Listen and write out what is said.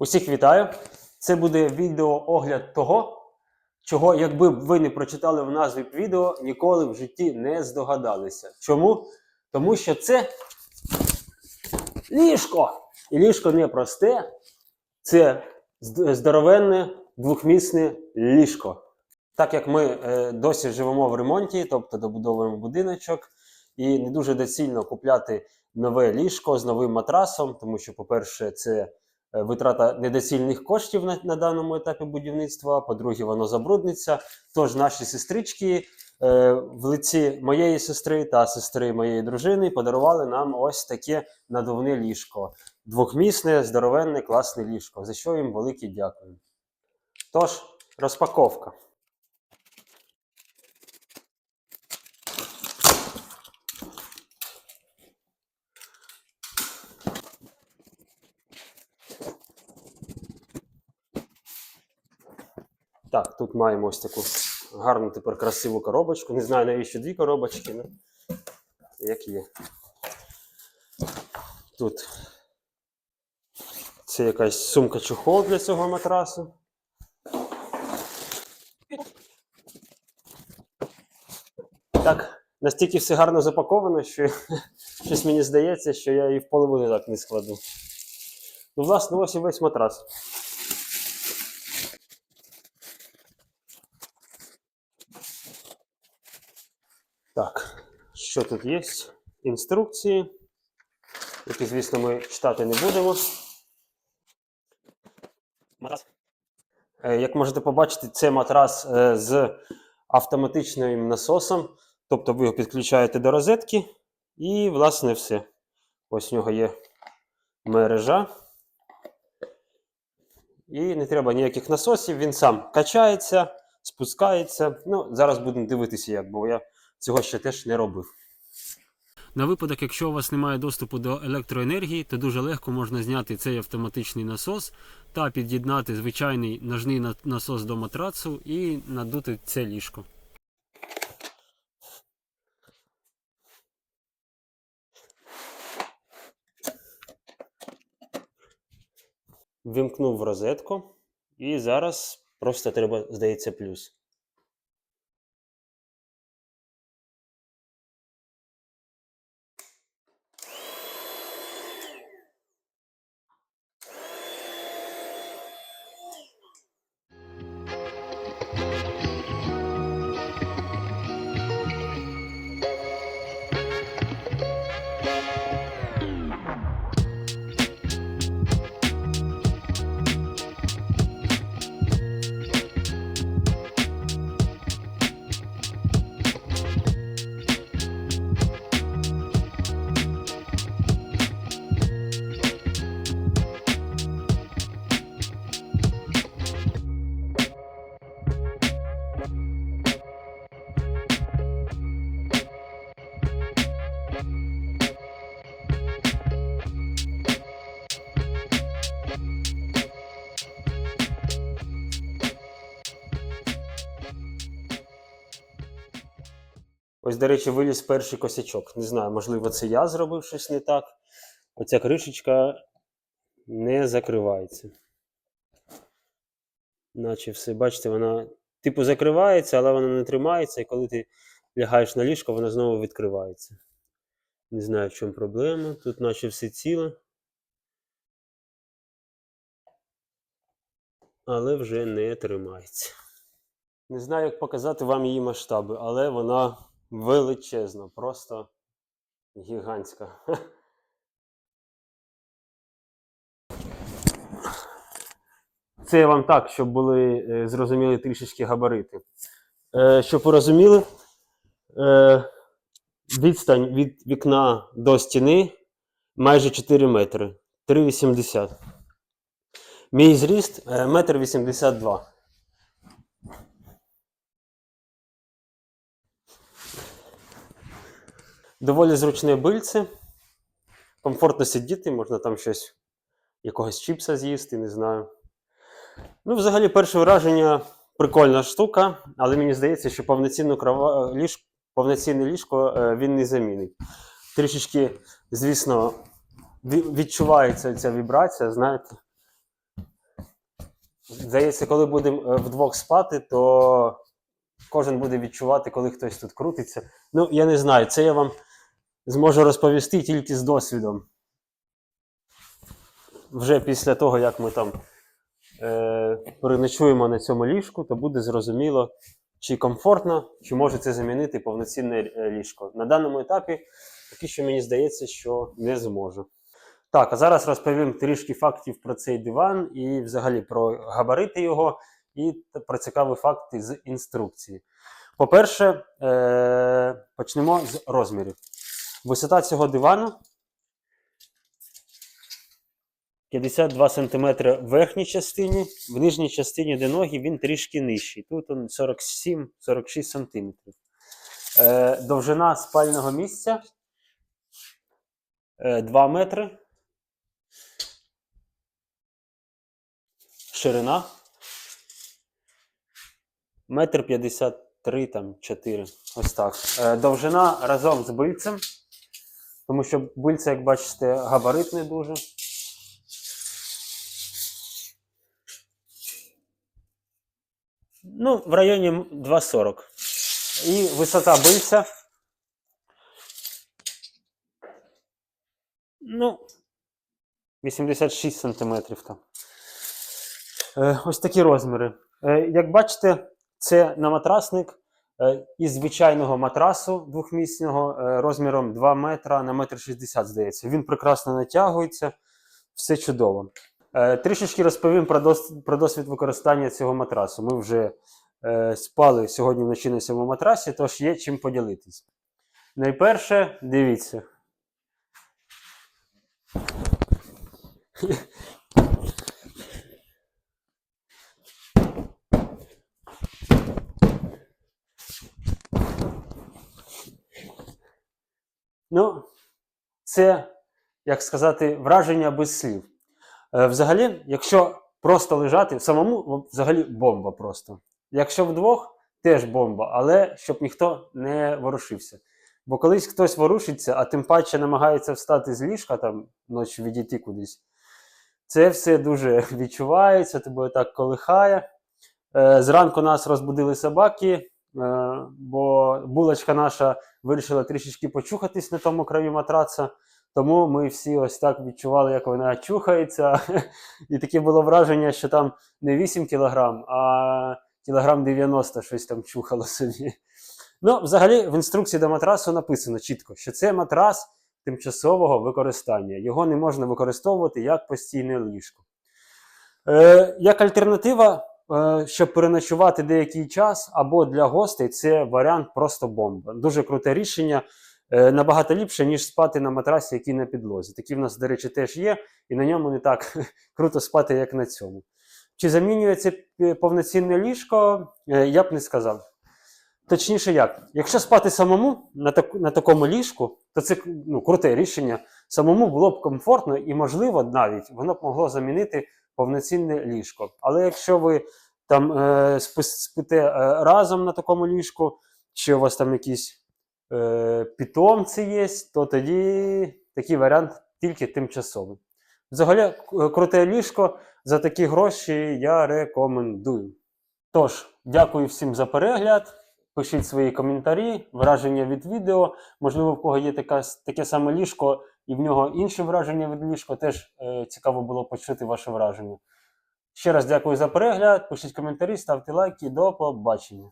Усіх вітаю! Це буде відеоогляд того, чого, якби ви не прочитали в назві відео, ніколи в житті не здогадалися. Чому? Тому що це ліжко! І ліжко не просте, це здоровенне двохмісне ліжко. Так як ми е, досі живемо в ремонті, тобто добудовуємо будиночок, і не дуже доцільно купляти нове ліжко з новим матрасом, тому що, по-перше, це витрата недоцільних коштів на, на даному етапі будівництва. По-друге, воно забрудниться. Тож наші сестрички е, в лиці моєї сестри та сестри моєї дружини подарували нам ось таке надувне ліжко. Двохмісне, здоровенне, класне ліжко, за що їм велике дякую. Тож, розпаковка. Так, тут маємо ось таку гарну тепер красиву коробочку. Не знаю, навіщо дві коробочки, ну, як є. Тут це якась сумка чохол для цього матрасу. Так, настільки все гарно запаковано, що щось мені здається, що я її в половину так не складу. Ну, власне, ось і весь матрас. Так, що тут є? Інструкції, які, звісно, ми читати не будемо. Матрас. Е, Як можете побачити, це матрас е, з автоматичним насосом. Тобто ви його підключаєте до розетки і, власне, все. Ось у нього є мережа. І не треба ніяких насосів, він сам качається, спускається. Ну, зараз будемо дивитися, як, бо я цього ще теж не робив. На випадок, якщо у вас немає доступу до електроенергії, то дуже легко можна зняти цей автоматичний насос та під'єднати звичайний ножний насос до матрацу і надути це ліжко. Вимкнув розетку, і зараз просто треба, здається, плюс. Ось, до речі, виліз перший косячок. Не знаю, можливо, це я зробив щось не так. Оця кришечка не закривається. Наче все, бачите, вона типу закривається, але вона не тримається, і коли ти лягаєш на ліжко, вона знову відкривається. Не знаю, в чому проблема. Тут наче все ціле. Але вже не тримається. Не знаю, як показати вам її масштаби, але вона величезна, просто гігантська. Це я вам так, щоб були е, зрозуміли трішечки габарити. Е, щоб ви розуміли, е, відстань від вікна до стіни майже 4 метри. 3,80. Мій зріст е, метр Доволі зручне бильце. Комфортно сидіти, можна там щось, якогось чіпса з'їсти, не знаю. Ну, взагалі, перше враження прикольна штука, але мені здається, що повноцінну крова... ліж... повноцінне ліжко е, він не замінить. Трішечки, звісно, відчувається ця вібрація, знаєте. Здається, коли будемо е, вдвох спати, то кожен буде відчувати, коли хтось тут крутиться. Ну, я не знаю, це я вам зможу розповісти тільки з досвідом. Вже після того, як ми там е, переночуємо на цьому ліжку, то буде зрозуміло, чи комфортно, чи може це замінити повноцінне е, ліжко. На даному етапі поки що мені здається, що не зможу. Так, а зараз розповім трішки фактів про цей диван і взагалі про габарити його, і про цікаві факти з інструкції. По-перше, е- почнемо з розмірів. Висота цього дивану 52 см в верхній частині, в нижній частині, де ноги, він трішки нижчий. Тут он 47-46 см. Е, довжина спального місця е, 2 метри. Ширина. Метр 53, там 4. Ось так. Е, довжина разом з бильцем. Тому що бильце, як бачите, габаритний дуже. Ну, в районі 2,40. І висота бильця. Ну, 86 сантиметрів там. Е, ось такі розміри. Е, як бачите, це на матрасник із звичайного матрасу двохмісного е, розміром 2 метра на метр 60, здається. Він прекрасно натягується, все чудово. Е, трішечки розповім про, дос, про досвід використання цього матрасу. Ми вже е, спали сьогодні вночі на цьому матрасі, тож є чим поділитись. Найперше, дивіться. Ну, це, як сказати, враження без слів. Е, взагалі, якщо просто лежати, самому взагалі бомба просто. Якщо вдвох, теж бомба, але щоб ніхто не ворушився. Бо колись хтось ворушиться, а тим паче намагається встати з ліжка, там ночі відійти кудись. Це все дуже відчувається, тебе так колихає. Е, зранку нас розбудили собаки, бо булочка наша вирішила трішечки почухатись на тому краю матраца. Тому ми всі ось так відчували, як вона чухається. І таке було враження, що там не 8 кілограм, а кілограм 90 щось там чухало собі. Ну, взагалі, в інструкції до матрасу написано чітко, що це матрас тимчасового використання. Його не можна використовувати як постійне ліжко. Е, як альтернатива, е, щоб переночувати деякий час або для гостей, це варіант просто бомба. Дуже круте рішення. Е, набагато ліпше, ніж спати на матрасі, який на підлозі. Такі в нас, до речі, теж є, і на ньому не так круто спати, як на цьому. Чи замінює це е, повноцінне ліжко? Е, Я б не сказав. Точніше, як? Якщо спати самому на, так, на такому ліжку, то це ну, круте рішення. Самому було б комфортно і, можливо, навіть воно б могло замінити повноцінне ліжко. Але якщо ви там е, спите е, разом на такому ліжку, чи у вас там якісь е, питомці є, то тоді такий варіант тільки тимчасовий. Взагалі, круте ліжко за такі гроші я рекомендую. Тож, дякую всім за перегляд. Пишіть свої коментарі, враження від відео. Можливо, в кого є така, таке саме ліжко, і в нього інше враження від ліжка. Теж е, цікаво було почути ваше враження. Ще раз дякую за перегляд. Пишіть коментарі, ставте лайки. До побачення.